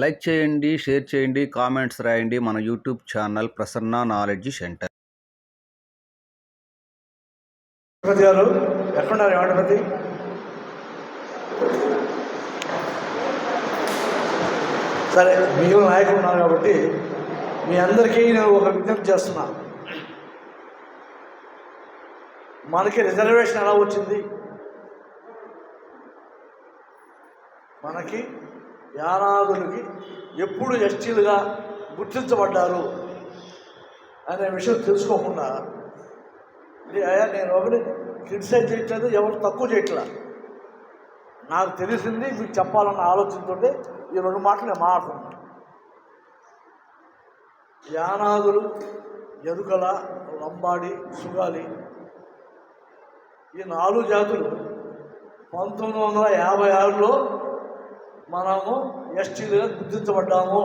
Like చేయండి share చేయండి comments రాయండి మన YouTube channel Prasanna knowledge centre. Ganapathi garu ఎక్కడున్నారు గణపతి సరే మీరు నాయకులు ఉన్నారు కాబట్టి మీ అందరికీ నేను ఒక విజ్ఞప్తి చేస్తున్నా. మనకి రిజర్వేషన్ ఎలా వచ్చింది? మనకి యానాదులకి ఎప్పుడు ఎస్టీలుగా గుర్తించబడ్డారు అనే విషయం తెలుసుకోకుండా అయ్యా నేను ఒకటి క్రిటిసైజ్ చేయట్లేదు ఎవరు తక్కువ చేయట్లా? నాకు తెలిసింది మీకు చెప్పాలన్న ఆలోచనతో ఈ రెండు మాటలు నేను మాట్లాడుతున్నాను యానాదులు ఎరుకల లంబాడి సుగాలి ఈ నాలుగు జాతులు పంతొమ్మిది వందల యాభై ఆరులో మనము ఎస్టీలుగా గుర్తించబడ్డాము.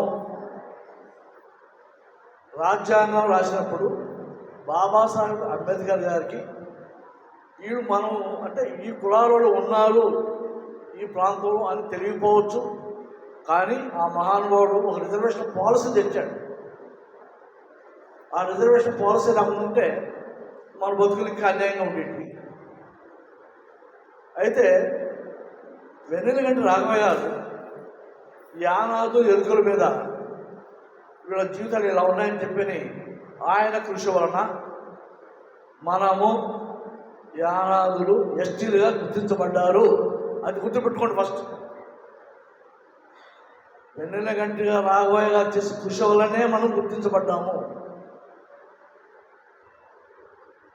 రాజ్యాంగం రాసినప్పుడు బాబాసాహెబ్ అంబేద్కర్ గారికి వీళ్ళు మనం అంటే ఈ కులాలలో ఉన్నారు ఈ ప్రాంతంలో అని తెలియకపోవచ్చు. కానీ ఆ మహానుభావుడు ఒక రిజర్వేషన్ పాలసీ తెచ్చాడు. ఆ రిజర్వేషన్ పాలసీ రాకుంటే ఉంటే మన బతుకులకి అన్యాయంగా ఉండేది అయితే వెన్నెలగంటి రాఘవయ్య గారు యానాదు ఎరుకల మీద వీళ్ళ జీవితాలు ఇలా ఉన్నాయని చెప్పని ఆయన కృషి వలన మనము యానాదులు ఎస్టీలుగా గుర్తించబడ్డారు అది గుర్తుపెట్టుకోండి ఫస్ట్. వెన్నెల గంటగా రాఘవయ్య చేసి చేసే కృషి వల్లనే మనం గుర్తించబడ్డాము.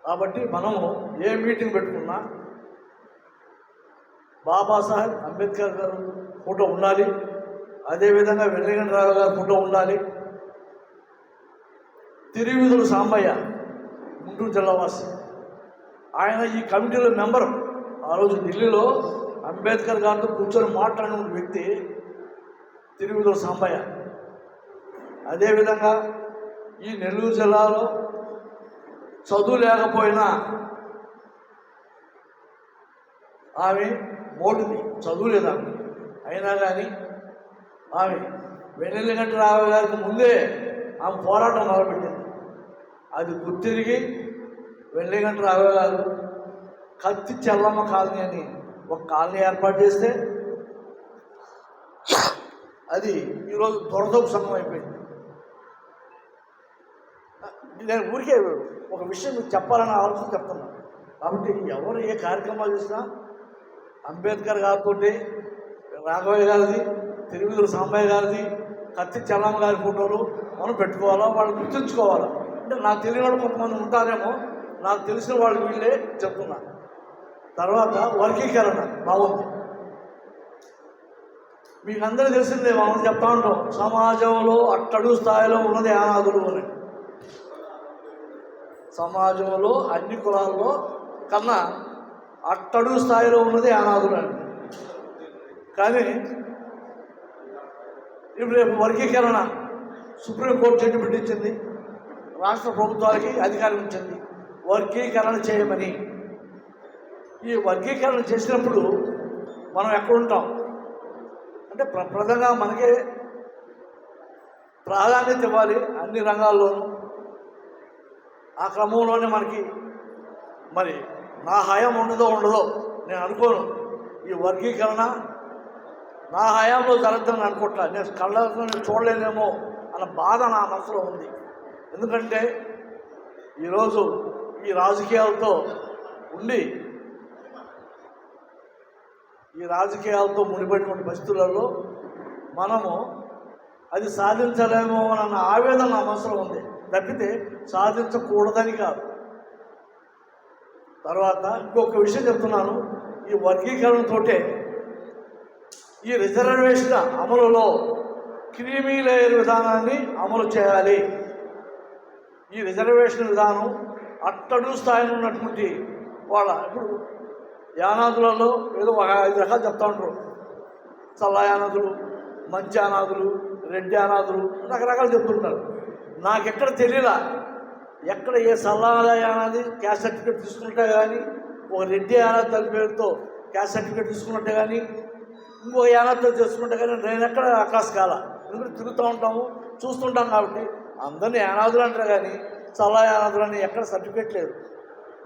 కాబట్టి మనము ఏ మీటింగ్ పెట్టుకున్నా బాబాసాహెబ్ అంబేద్కర్ గారు ఫోటో ఉండాలి. అదేవిధంగా వెన్నెగంటి రావు గారి ఫోటో ఉండాలి. తిరువిధులు సాంబయ్య గుంటూరు జిల్లావాసి ఆయన ఈ కమిటీలో మెంబర్. ఆ రోజు ఢిల్లీలో అంబేద్కర్ గారితో కూర్చొని మాట్లాడిన వ్యక్తి తిరువిధుల సాంబయ్య. అదేవిధంగా ఈ నెల్లూరు జిల్లాలో చదువు లేకపోయినా ఆమె మోటుది చదువు లేదా అయినా కానీ ఆమె వెన్నెల్లిగంట రావు గారికి ముందే ఆమె పోరాటం మొదలుపెట్టింది. అది గుర్తిరిగి వెన్నెల్లిగంట రావు గారు కత్తి చెల్లమ్మ కాలనీ అని ఒక కాలనీ ఏర్పాటు చేస్తే అది ఈరోజు దొరదపు సంఘం అయిపోయింది. నేను ఊరికే ఒక విషయం మీకు చెప్పాలని ఆలోచన చెప్తున్నాను కాబట్టి ఎవరు ఏ కార్యక్రమాలు చేసినా అంబేద్కర్ గారితో రాఘవయ్య గారిది తిరువిధుల సాంబయ్య గారిది కత్తి చల్లమ్మ గారి ఫోటోలు మనం పెట్టుకోవాలా? వాళ్ళు గుర్తుంచుకోవాలా? అంటే నాకు తెలియని వాళ్ళు కొంతమంది ఉంటారేమో నాకు తెలిసిన వాళ్ళు వీళ్ళే చెప్తున్నా. తర్వాత వర్గీకరణ బాగుంది మీకు అందరూ తెలిసిందే మనం చెప్తా ఉంటాం సమాజంలో అట్టడు స్థాయిలో ఉన్నది అనాథులు అని. సమాజంలో అన్ని కులాల్లో కన్నా అట్టడు స్థాయిలో ఉన్నది అనాథులు అని. కానీ ఇప్పుడు రేపు వర్గీకరణ సుప్రీంకోర్టు చెట్టు పెట్టించింది రాష్ట్ర ప్రభుత్వాలకి అధికారం ఇచ్చింది. వర్గీకరణ చేయమని. ఈ వర్గీకరణ చేసినప్పుడు మనం ఎక్కడుంటాం? అంటే ప్ర ప్రధానంగా మనకే ప్రాధాన్యత ఇవ్వాలి అన్ని రంగాల్లోనూ. ఆ క్రమంలోనే మనకి మరి నా హయాం ఉండదో ఉండదో నేను అనుకోను. ఈ వర్గీకరణ నా హయాంలో జరగదని అనుకుంటా. నేను కళ్ళతో నేను చూడలేనేమో అన్న బాధ నా మనసులో ఉంది. ఎందుకంటే ఈరోజు ఈ రాజకీయాలతో ఉండి ఈ రాజకీయాలతో ముడిపడినటువంటి పరిస్థితులలో మనము అది సాధించలేమో అన్న ఆవేదన నా మనసులో ఉంది. తప్పితే సాధించకూడదని కాదు. తర్వాత ఇంకొక విషయం చెప్తున్నాను. ఈ వర్గీకరణతోటే ఈ రిజర్వేషన్ అమలులో క్రీమీ లేయర్ విధానాన్ని అమలు చేయాలి. ఈ రిజర్వేషన్ విధానం అట్టడు స్థాయిలో ఉన్నటువంటి వాళ్ళ ఇప్పుడు యానాదులలో ఏదో ఒక ఐదు రకాలు చెప్తా ఉంటారు. చల్ల యానాదులు మంచి యానాదులు రెడ్డి యానాదులు రకరకాలు చెప్తుంటారు. ఎక్కడ తెలియలా ఎక్కడ ఏ సలహా యానాది క్యాస్ట్ సర్టిఫికేట్ తీసుకుంటే కానీ ఒక రెడ్డి యానాది తల్లి పేరుతో క్యాస్ట్ సర్టిఫికేట్ తీసుకున్నట్టే కానీ ఇంకో యానతో చేసుకుంటే కానీ నేను ఎక్కడ ఆకాశ కాల? ఎందుకంటే తిరుగుతూ ఉంటాము చూస్తుంటాం కాబట్టి. అందరినీ యానాదులు అంటారు కానీ చాలా యానాదులు అని ఎక్కడ సర్టిఫికేట్ లేదు.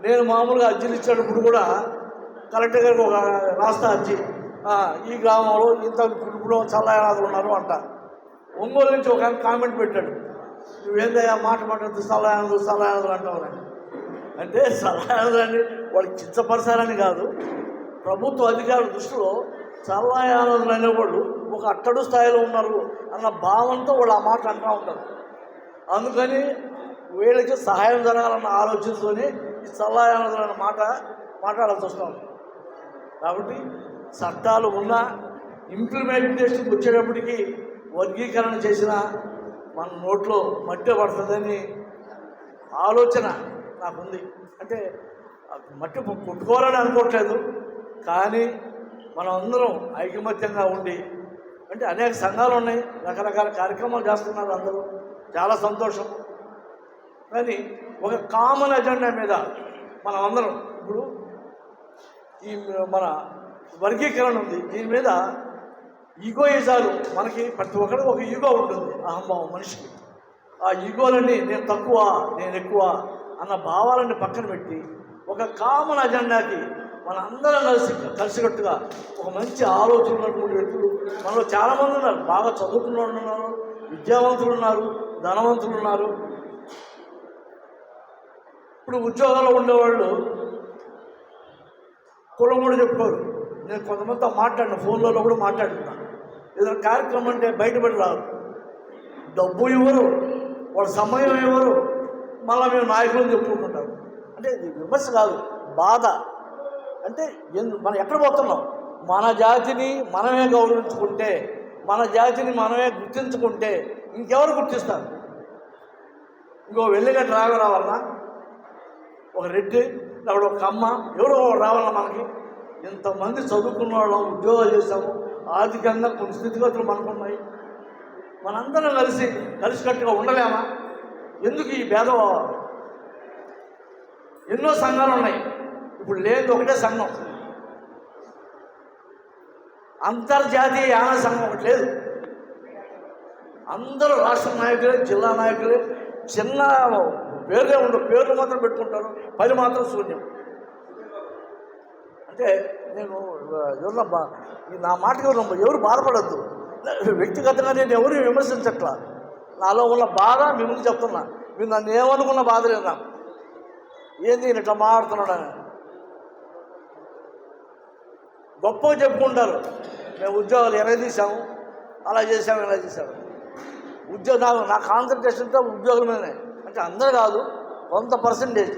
నేను మామూలుగా అర్జీలు ఇచ్చేటప్పుడు కూడా కలెక్టర్ గారికి ఒక రాస్తా అర్జీ. ఈ గ్రామంలో ఇంత ఇప్పుడు చాలా యానాదులు ఉన్నారు అంట. ఒంగోలు నుంచి ఒక కామెంట్ పెట్టాడు. నువ్వేందయ్యా మాట మాట్లాడుతూ సలహాలు సలహాలు అంటావు అంటే సలహాలు అని వాడికి చిత్తపరచాలని కాదు. ప్రభుత్వ అధికారుల దృష్టిలో సలహాలు అనేవాళ్ళు ఒక అట్టడు స్థాయిలో ఉన్నారు అన్న భావంతో వాళ్ళు ఆ మాట అంటూ ఉంటారు. అందుకని వీళ్ళకి సహాయం జరగాలన్న ఆలోచనతోనే ఈ సలహాలు అన్న మాట మాట్లాడాల్సి వస్తాం కాబట్టి చట్టాలు ఉన్నా ఇంప్లిమెంటేషన్కి వచ్చేటప్పటికి వర్గీకరణ చేసిన మన నోట్లో మట్టి పడుతుందని ఆలోచన నాకుంది. అంటే మట్టి కొట్టుకోవాలని అనుకోవట్లేదు. కానీ మనం అందరం ఐకమత్యంగా ఉండి అంటే అనేక సంఘాలు ఉన్నాయి రకరకాల కార్యక్రమాలు చేస్తున్నారు అందరూ. చాలా సంతోషం. కానీ ఒక కామన్ ఎజెండా మీద మనం అందరం ఇప్పుడు ఈ మన వర్గీకరణ ఉంది. దీని మీద ఈగోయిజాలు మనకి ప్రతి ఒక్కరు ఒక ఈగో ఉంటుంది. అహంభావం మనిషికి. ఆ ఈగోలని నేను తక్కువ నేను ఎక్కువ అన్న భావాలని పక్కన పెట్టి ఒక కామన్ అజెండాకి మన అందరం కలిసి కలిసికట్టుగా ఒక మంచి ఆలోచన ఉన్నటువంటి వ్యక్తులు. మనలో చాలామంది ఉన్నారు. బాగా చదువుకున్న ఉన్నారు విద్యావంతులు ఉన్నారు ధనవంతులు ఉన్నారు. ఇప్పుడు ఉద్యోగాల్లో ఉండేవాళ్ళు కులం కూడా చెప్పుకోరు. నేను కొంతమందితో మాట్లాడిన ఫోన్లలో కూడా మాట్లాడుతున్నాను ఏదైనా కార్యక్రమం అంటే బయటపడి రాదు డబ్బు ఇవ్వరు వాళ్ళ సమయం ఇవ్వరు. మళ్ళీ మేము నాయకులను చెప్పుకుంటారు అంటే ఇది విమర్శ కాదు బాధ. అంటే ఎందు మనం ఎక్కడ పోతున్నాం? మన జాతిని మనమే గౌరవించుకుంటే మన జాతిని మనమే గుర్తించుకుంటే ఇంకెవరు గుర్తిస్తారు? ఇంకో వెళ్ళిగట్టు రాగా రావాలన్నా ఒక రెడ్డి లేకపోతే ఒక అమ్మ ఎవరో రావాలన్నా మనకి. ఇంతమంది చదువుకున్న వాళ్ళం ఉద్యోగాలు చేసాము ఆర్థికంగా కొన్ని స్థితిగతులు మనకున్నాయి. మనందరం కలిసి కలిసికట్టుగా ఉండలేమా? ఎందుకు ఈ భేదభావాలు? ఎన్నో సంఘాలు ఉన్నాయి. ఇప్పుడు లేదు ఒకటే సంఘం. అంతర్జాతీయ యాన సంఘం ఒకటి లేదు. అందరూ రాష్ట్ర నాయకులే జిల్లా నాయకులే చిన్న పేరుగా ఉండవు. పేర్లు మాత్రం పెట్టుకుంటారు. పని మాత్రం శూన్యం. అంటే నేను ఎవరన్నా నా మాటకి ఎవరు ఎవరు బాధపడద్దు. వ్యక్తిగతంగా నేను ఎవరు విమర్శించట్లా? నాలో ఉన్న బాధ మిమ్మల్ని చెప్తున్నా. మీరు నన్ను ఏమనుకున్న బాధ లేదా? ఏంది ఇట్లా మాట్లాడుతున్నాడు గొప్పగా చెప్పుకుంటారు. మేము ఉద్యోగాలు ఎలా తీసాము అలా చేసాము ఇలా చేసాము ఉద్యోగ నా నా కాన్సన్ట్రేషన్తో ఉద్యోగుల మీదనే. అంటే అందరూ కాదు కొంత పర్సంటేజ్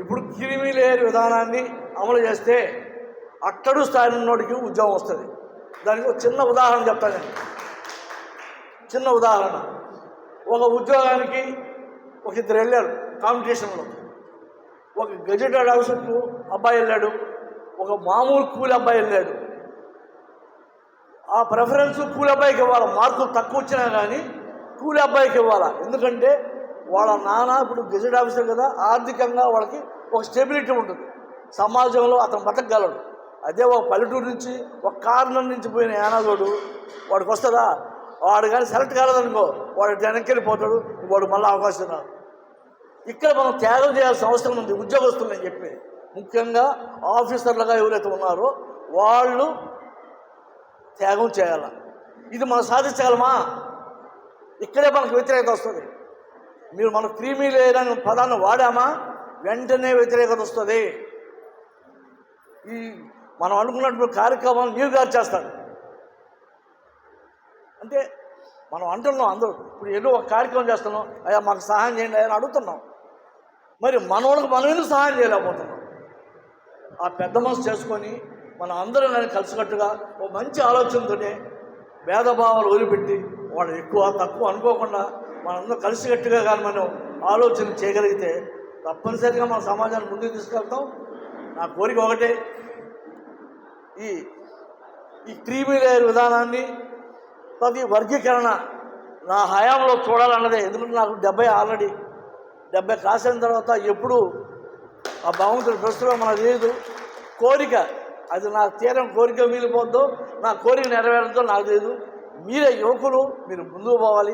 ఇప్పుడు క్రిమి లేయర్ విధానాన్ని అమలు చేస్తే అట్టడు స్థాయి ఉన్నోడికి ఉద్యోగం వస్తుంది. దానికి ఒక చిన్న ఉదాహరణ చెప్తాను నేను. చిన్న ఉదాహరణ. ఒక ఉద్యోగానికి ఒక ఇద్దరు వెళ్ళారు కాంపిటీషన్లో ఒక గజెటెడ్ హౌస్కు అబ్బాయి వెళ్ళాడు ఒక మామూలు కూలి అబ్బాయి వెళ్ళాడు ఆ ప్రిఫరెన్స్ కూలి అబ్బాయికి ఇవ్వాలి? మార్కులు తక్కువ వచ్చినా కానీ కూలి అబ్బాయికి ఇవ్వాలా? ఎందుకంటే వాళ్ళ నాన్న ఇప్పుడు గెజెట్ ఆఫీసర్ కదా ఆర్థికంగా వాళ్ళకి ఒక స్టెబిలిటీ ఉంటుంది. సమాజంలో అతను బతకగలడు. అదే ఒక పల్లెటూరు నుంచి ఒక కారణం నుంచి పోయిన యానాదోడు వాడికి వస్తుందా? వాడు కానీ సెలెక్ట్ కాలేదనుకో వాడు వెనక్కి వెళ్ళిపోతాడు వాడు మళ్ళీ అవకాశం రాదు. ఇక్కడ మనం త్యాగం చేయాల్సిన అవసరం ఉంది ఉద్యోగస్తులు అని చెప్పి ముఖ్యంగా ఆఫీసర్లుగా ఎవరైతే ఉన్నారో వాళ్ళు త్యాగం చేయాల. ఇది మనం సాధించగలమా? ఇక్కడే మనకు వ్యతిరేకత వస్తుంది. మీరు మన క్రీమీ లేదని పదాన్ని వాడామా? వెంటనే వ్యతిరేకత వస్తుంది. ఈ మనం అనుకున్నటువంటి కార్యక్రమాలు నీవు గారు చేస్తాడు అంటే మనం అంటున్నాం అందరూ ఇప్పుడు ఏదో ఒక కార్యక్రమం చేస్తున్నాం అయ్యా మాకు సహాయం చేయండి అని అడుగుతున్నాం. మరి మనోళ్ళకి మనం ఎందుకు సహాయం చేయలేకపోతున్నాం? ఆ పెద్ద మనసు చేసుకొని మన అందరం కానీ కలిసికట్టుగా ఒక మంచి ఆలోచనతోనే భేదభావాలు వదిలిపెట్టి వాళ్ళు ఎక్కువ తక్కువ అనుకోకుండా మనందరం కలిసికట్టుగా కానీ మనం ఆలోచన చేయగలిగితే తప్పనిసరిగా మన సమాజాన్ని ముందుకు తీసుకెళ్తాం. నా కోరిక ఒకటే. ఈ ఈ క్రీమీ లేయర్ విధానాన్ని ప్రతి వర్గీకరణ నా హయాంలో చూడాలన్నదే. ఎందుకంటే నాకు డెబ్బై ఆల్రెడీ డెబ్బై కాసిన తర్వాత ఎప్పుడు ఆ బాగుంటుంది. ప్రస్తుతం మనకు తెలియదు కోరిక. అది నా తీరం కోరిక మిగిలిపోద్దో నా కోరిక నెరవేరద్దో నాకు తెలియదు మీరే యువకులు మీరు ముందుకు పోవాలి.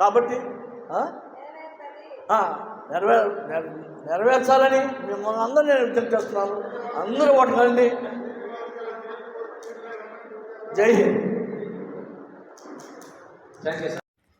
కాబట్టి నెరవేర నెర- నెరవేర్చాలని మిమ్మల్ని అందరూ నేను విజ్ఞప్తి చేస్తున్నాను. అందరూ ఓటకండి జై హింద్.